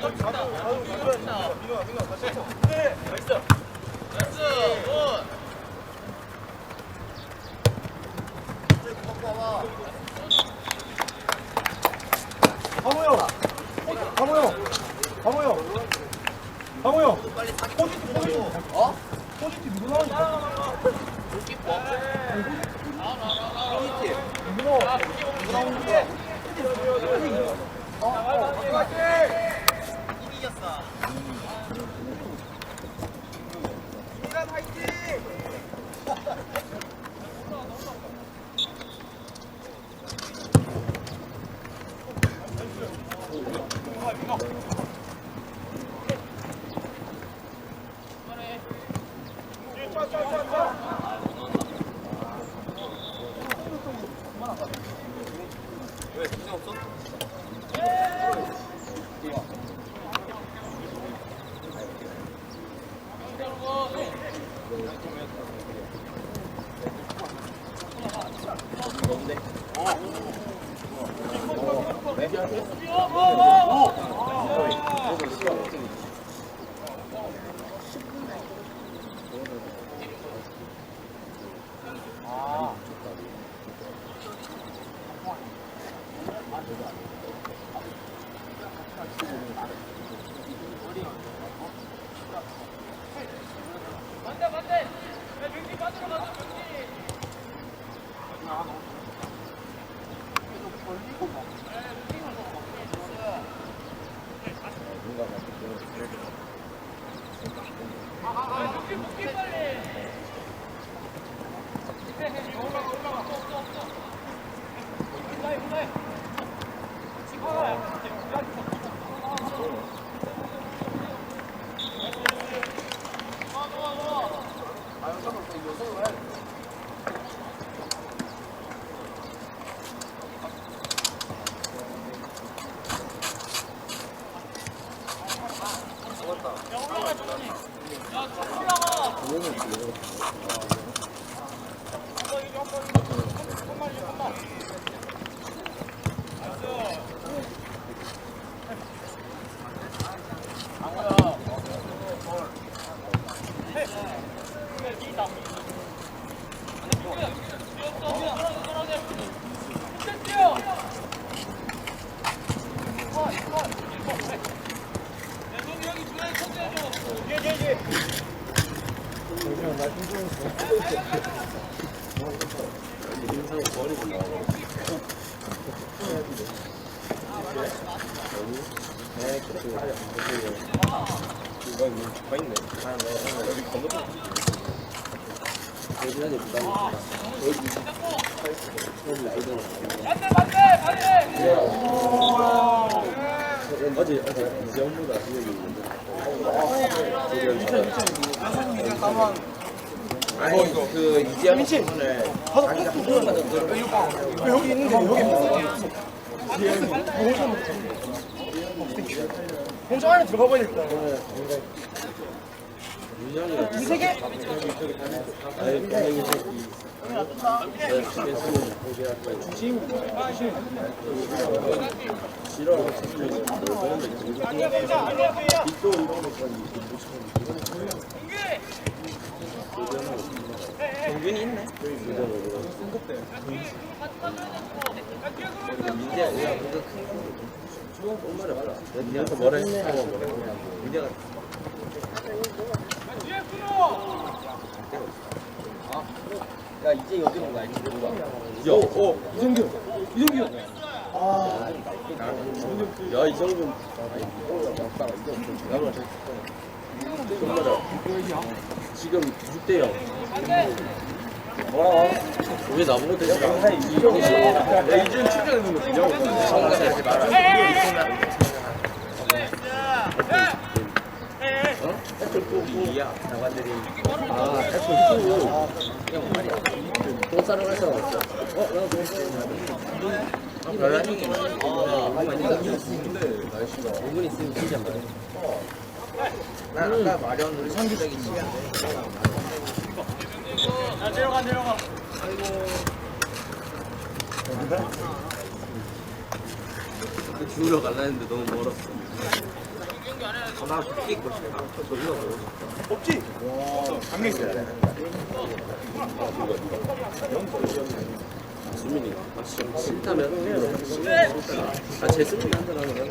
강호영! 심, 주심. 싫어. 빅도 이런 것까지 경균이 있네. 민재야, 야, 그거 큰 거. 엄마를 봐라. 내가 뭐라 했어? 민재가 야 이제 여기 온거 알지? 야, 어, 이정규, 이정규. 야, 이정근. 나만 정말아. 지금 6대 0. 왜 나보고. 야, 이준 출전해놓은 거 그냥 마라. 어? 애플 4 이야 나가들이. 아 애플 2. 형 말이야. 돈 싸러 갈 사람 없어. 어, 나도 돈 싸러 별라니. 아, 근데 날씨가. 5분 있으면 진짜 말해. 난 아까 마련 우리 상규적인 시간. 야, 내려가, 내려가. 그 주우러 갈라 했는데 너무 멀었어. 없지? 강력 있어야 돼. 수민이 아, 싫- 싫다면 싫다. 아 재승민이 한다면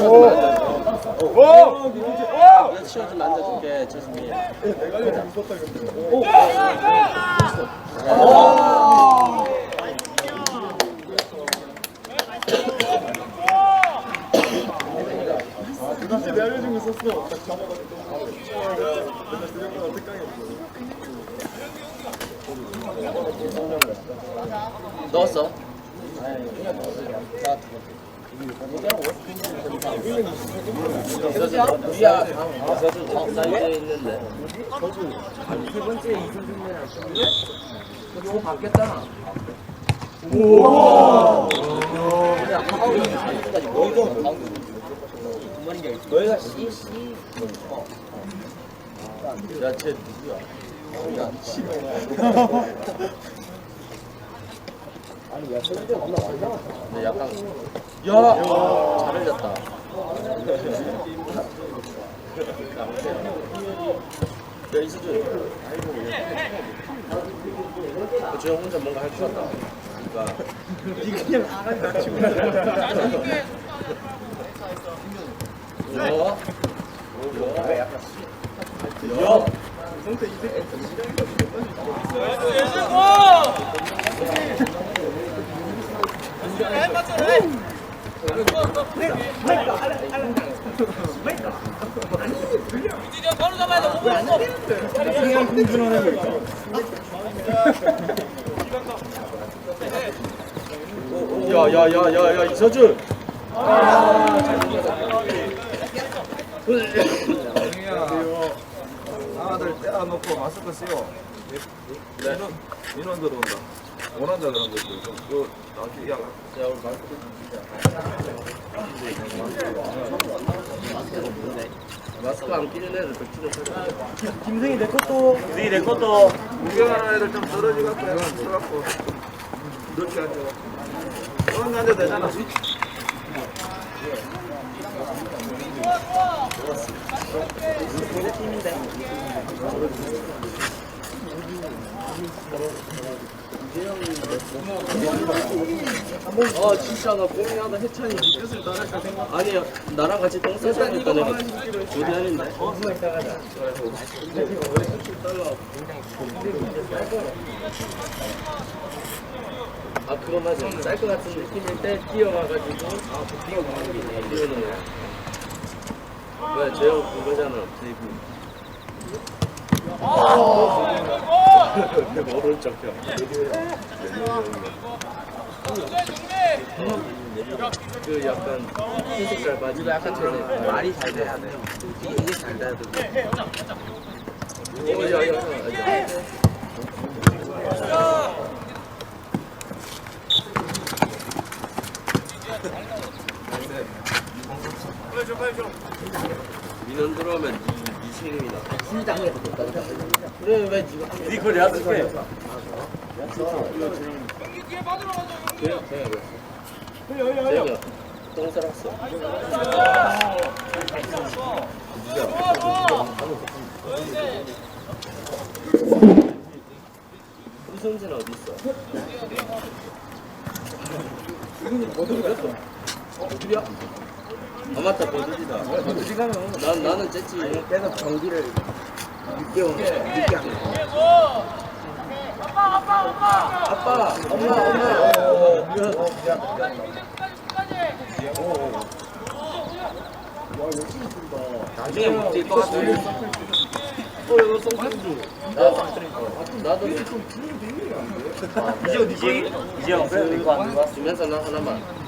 오! 나 치워주면 앉아줄게 재승민이 진짜 내가. 맨날 드렸다가 특강했어. 넣었어? 우리야 사이드에 있는데 세 번째 이승준이랑 했는데 저거 바뀌었잖아. 너희가 C C 야쟤 누구야? 근데 약간 야! 잘 흘렸다 야 이수준 그 주영 혼자 뭔가 할 줄 알다 그러니까 그냥 아가리 낮추고. 어? 야! 야야야야야 이서준 아들 떼어놓고 마스크. 민원 민원 들어온다. 원한다 그런 것도 그 나중에 야 야 우리 마스크 마스크 안 끼는 애들 백지는 설 김승희 내 것도. 승희 내 것도. 구경하는 애들 좀 떨어지 갖고 약간 들어갖고 이렇게 앉아. 그런 앉아도 되잖아. 아 진짜 나 고민하다 해찬이 네 뜻을 따를까 생각 아니야 나랑 같이 똥 싸자 내가 조대한인데? 어? 아 그거 맞아. 쌀것 같은 느낌일 때 뛰어와가지고 아 복귀가 공격이네 이러는 거야? 왜 재영 그거잖아 데이브 오른쪽이야 그 약간 흰색깔 바지 약간 전에 말이 잘 돼야 돼. 이게 이게 잘 돼야 돼. 어, 야, 야, 야, 야. 민원 들어오면 이, 이 책임이다. 그래 왜 지금 니 그걸 내가 쓸게. 그냥 그냥 재영이야 똥 살았어. 이성진 어디 있어? 어디야? 아 맞다 버들이다. 어디 가면 난 나는 쨌지. 계속 경기를 6개월 6개월. 아빠, 엄마, 엄마. 나중에 못뛸것 같아. 어, 이거 송편주. 나, 나도 이제 어디지? 이제 형 그래 이거 안 들어가. 주면서 나 하나만.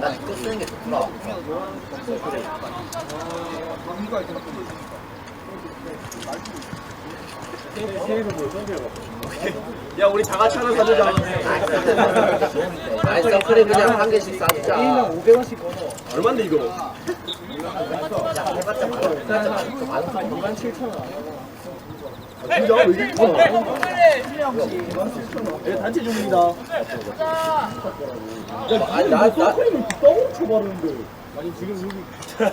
나 직접 쓰는 게 좋구나. 야 우리 다 같이 하나 사주자. 아이 선크림 그냥 한 개씩 싸주자. 500원씩 걸어. 얼마인데 이거? 2만 7천 원. 진짜 왜 이렇게 예, 단체 중입니다. 아니 나나 떡으로 쳐바르는데 아니 지금 여기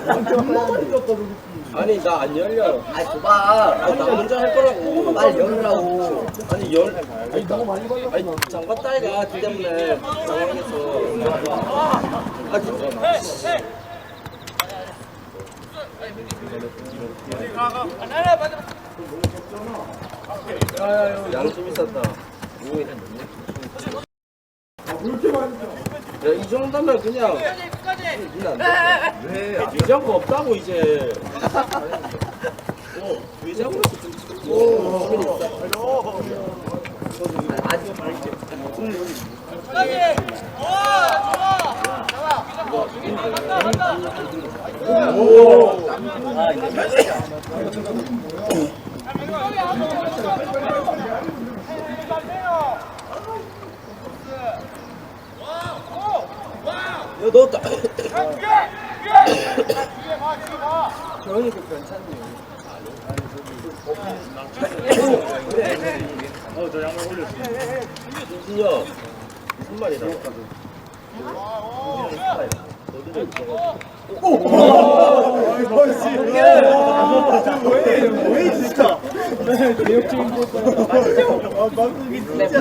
갔다 그러고 아니 나 안 열려. 아니 줘봐. 아니 나 혼자 할 거라고. 빨리 열라고. 아니 열. 아니 너무 많이 아니 장갑 따위가 그 때문에 당황해서. 아 진짜. 양심 있었다. 그렇게 많이 야, 이 정도면 그냥 그냥 왜 위장고 없다고 이제 어, 위장고 아직 야 넣었다 그러니까 괜찮네 어저 양말 올렸어 진진이 무슨 말이다 너도 왜 진짜 개혁적인 거 아, 방금 진짜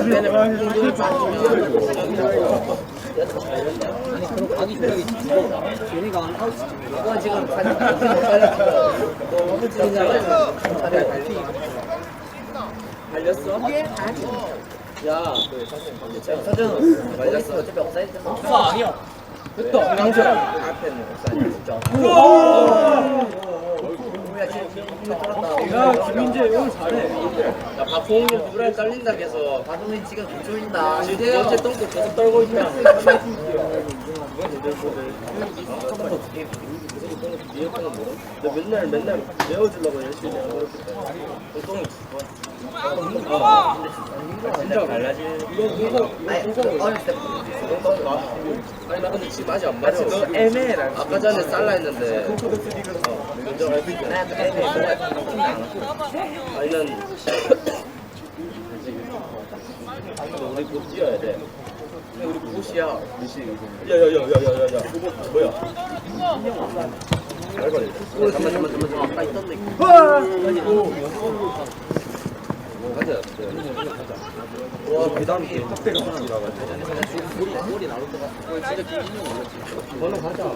이건 지금 사진 너무 찍잖아 달렸어? 야 사진 말렸어 어차피 업사이드 아 아니야 됐다 강철 앞에는 업사이드 진짜 야 김민재 오늘 잘해. 야 박홍민 누구랑 딸린다 해서 박홍민 지금 개조인다. 어째 똥꼬 계속 떨고 있다 너 맨날 맨날 메워주려고 열심히 때문에 똥이 어 진짜 달라지. 이거 때 아니 나 근데 지금 아직 안 마려 너 애매해라 아까 전에 살라 했는데. 어 인정할 수 있잖아 아니 난 우리 곧 뛰어야 돼 우리 곧이야 야야야야야야야 뭐야 잠깐만 잠깐만 잠깐만 잠깐만 아까 있던 데 가자 와 배당이 탁대가 하나 들어가지고 머리 나올 것 같아 진짜 김민영 올렸지 번호 가자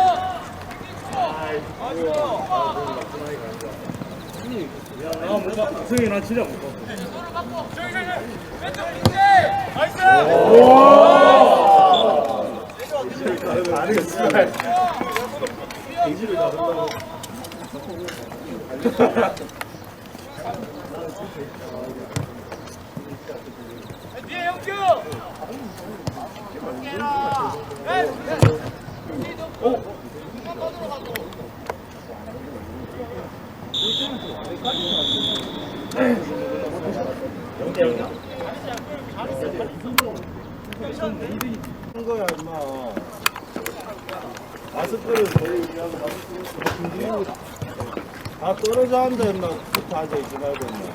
아 승이 나 진짜 못 봤어 나눈다고 한 거야 임마 마스크를 거의 그냥 마스크를 앉아 임마 붙어 앉아 있지 말고 임마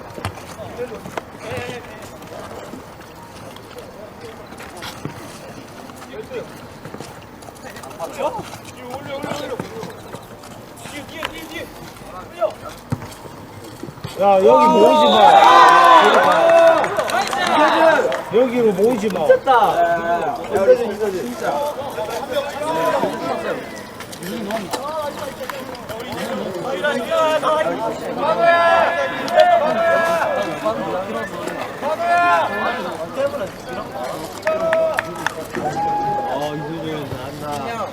야 여기 모이지 마. 여기로 모이지 마. 미쳤다. 이거지 이거지. 진짜. 어 이수정이 잘한다.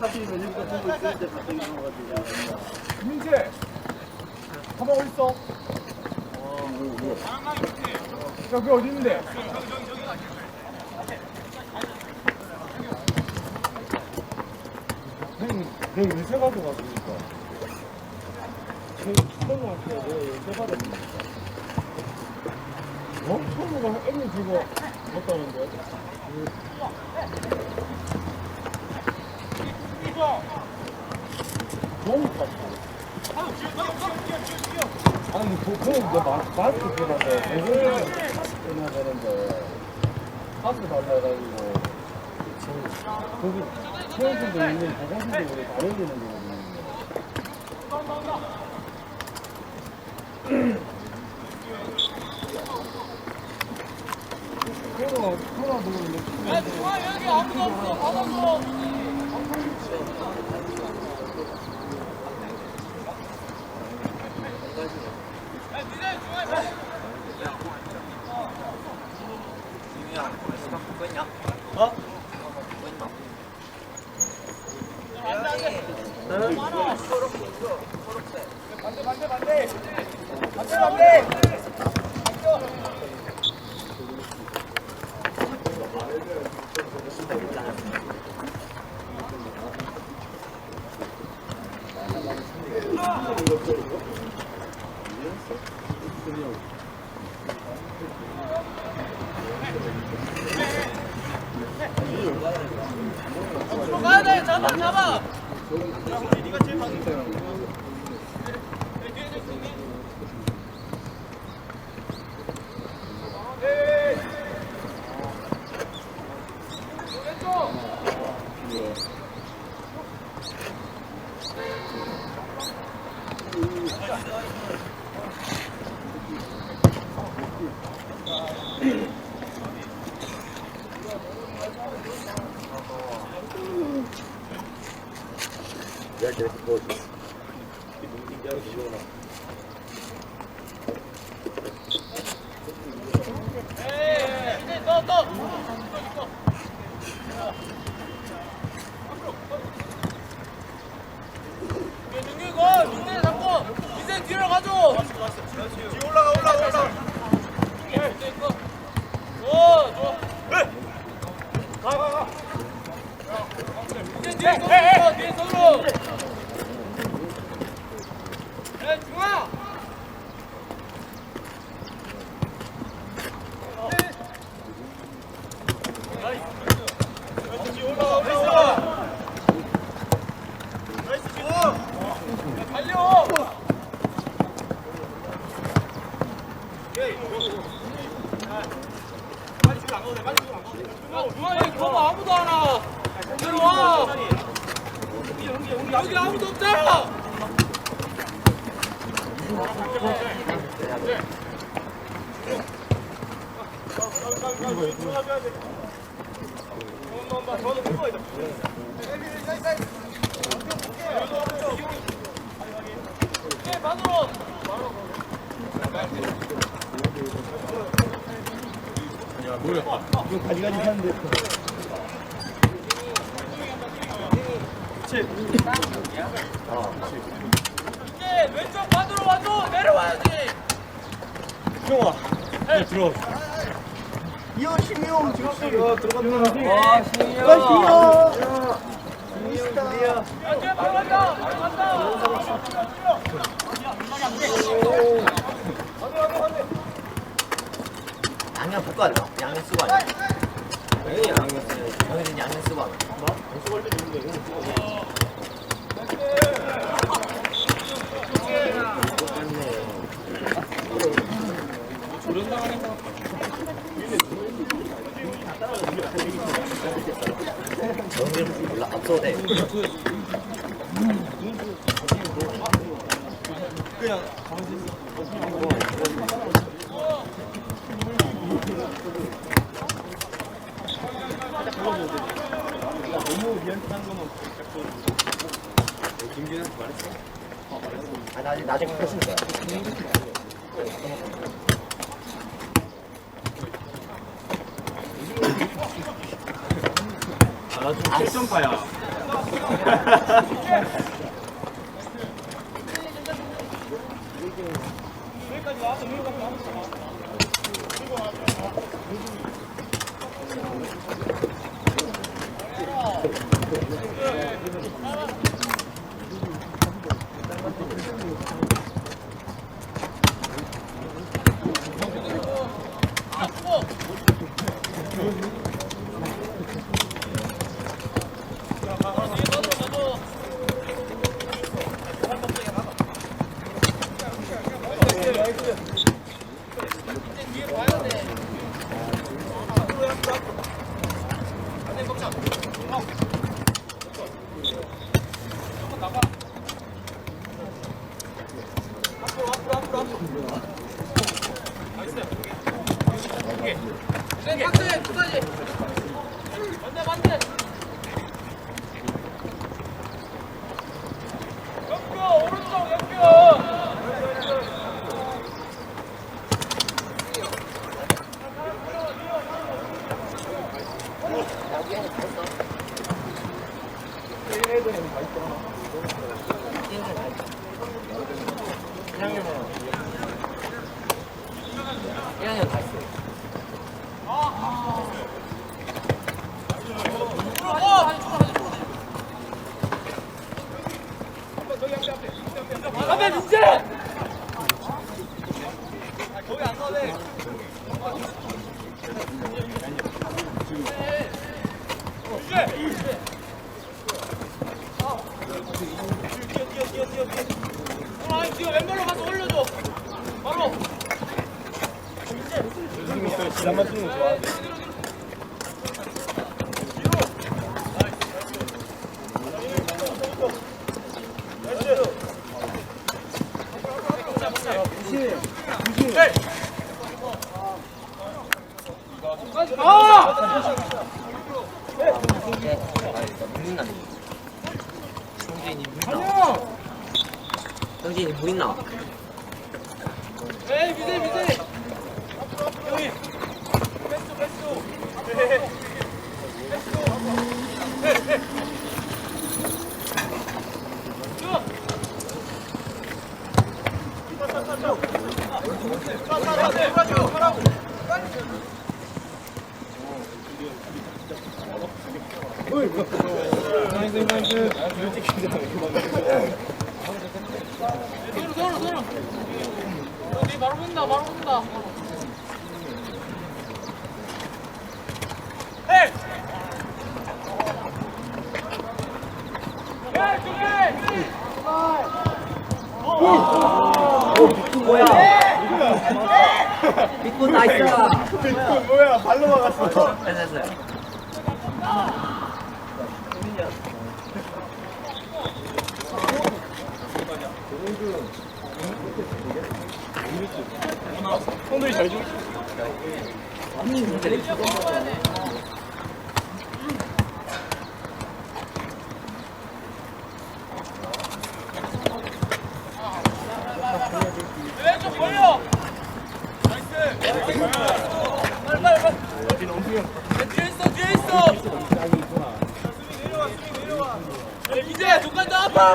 어 완전하겠네. 야, 이 안에 파스 없나? 민재 가방 어디 있어? 여기 어디 있는데? 형님, 내가 요새 가서 갔으니까. 처음한테 내가 요새 받았으니까. 어? 처음으로 애미 주고 먹다는데? 깠어. 아니, 그, 그, 이제 마, 마스크 쓰는데, 대전에 쓰면 되는데, 마스크 달라 해가지고, 거기, 체험실도 있는 보건실도 우리 다 열리는. 그거, 하나 보면 중앙 Yeah. 왼쪽 반으로 와줘. 내려와야지. 형아, 네. 들어. 이어 신용 지금 들어간다. 와, 신용. 야, 뒤에 바로 간다. 바로 간다. 양념 볶아줘 양념 쓰고 하자. 왜 양념 쓰냐? 형이 양념 쓰고 하자. 정신 몰라. 너무 미안한 거면 아, 나 나중에 하시는 거야. 나좀 결정파야. 반대 민재 거기 안 가도 돼 아, 지금 왼발로 가서 올려줘. 바로. 지난번 뛰는 거 좋아. 아! 정진이 물 있나? 에이, 미세, 미세. 여기. 뺐어, 뺐어. 서로, 서로, 서로. 여기 바로 본다, 바로 본다. 에이! 에이, 저기! 빅보 나이스! 뭐야 발로 막았어. 됐어 됐어. 손들이 잘 주. 왼쪽 벌려! 나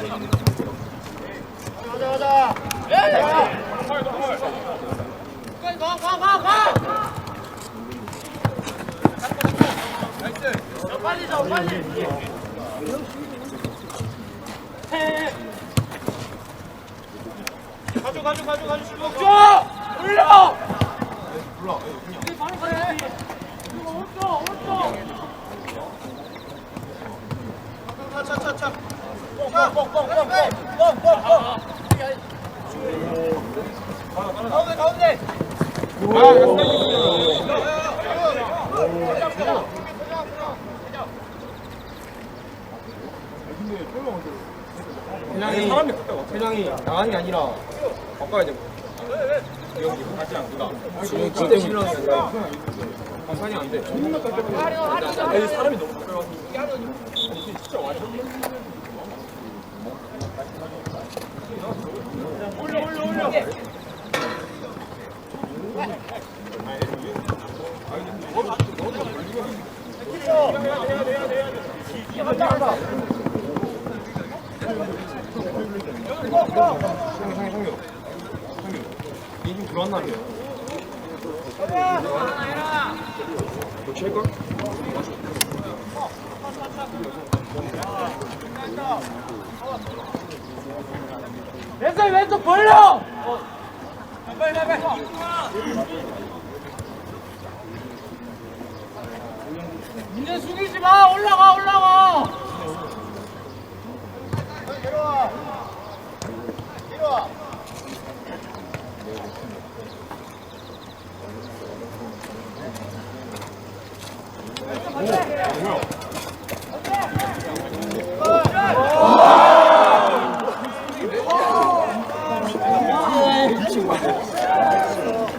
가자 가자. 가져 가져 술 먹죠 올려 불러 네, 바로 가야 돼 오른쪽 오른쪽 차차차 사람이 그냥이 나간이 아니라 바꿔야 돼. 여기 하지 않구나. 지금 진짜 실력이 아니라 가산이 안 돼. 아니 사람이 너무 가까워서. 상유 상유 상유. 상유. 이좀 칠걸? 왼손 왼손 벌려! 빨리 빨리 빨리. 이제 숙이지 마! 올라가 올라가!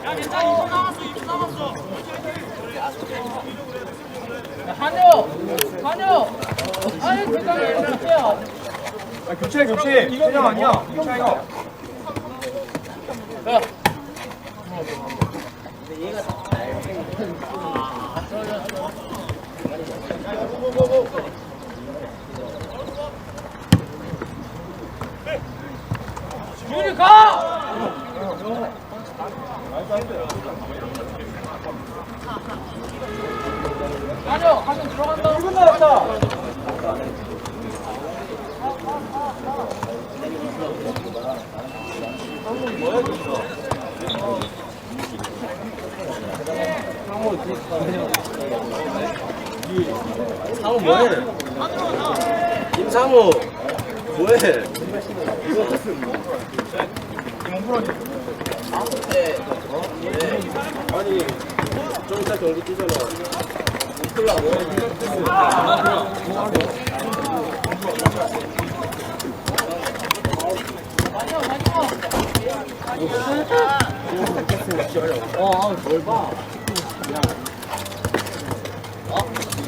야 괜찮아 2분 남았어 2분 남았어 야 한효 한효 아니 대단히 이렇게야 아 교체 교체. 그냥 아니야. 교체가. 야 윤이 가! 아니요, 한명 들어간다. 1분 남았다. 상우 뭐해? 김상우 뭐해? 아니 좀 이따 경기 뛰잖아. 웃으려고.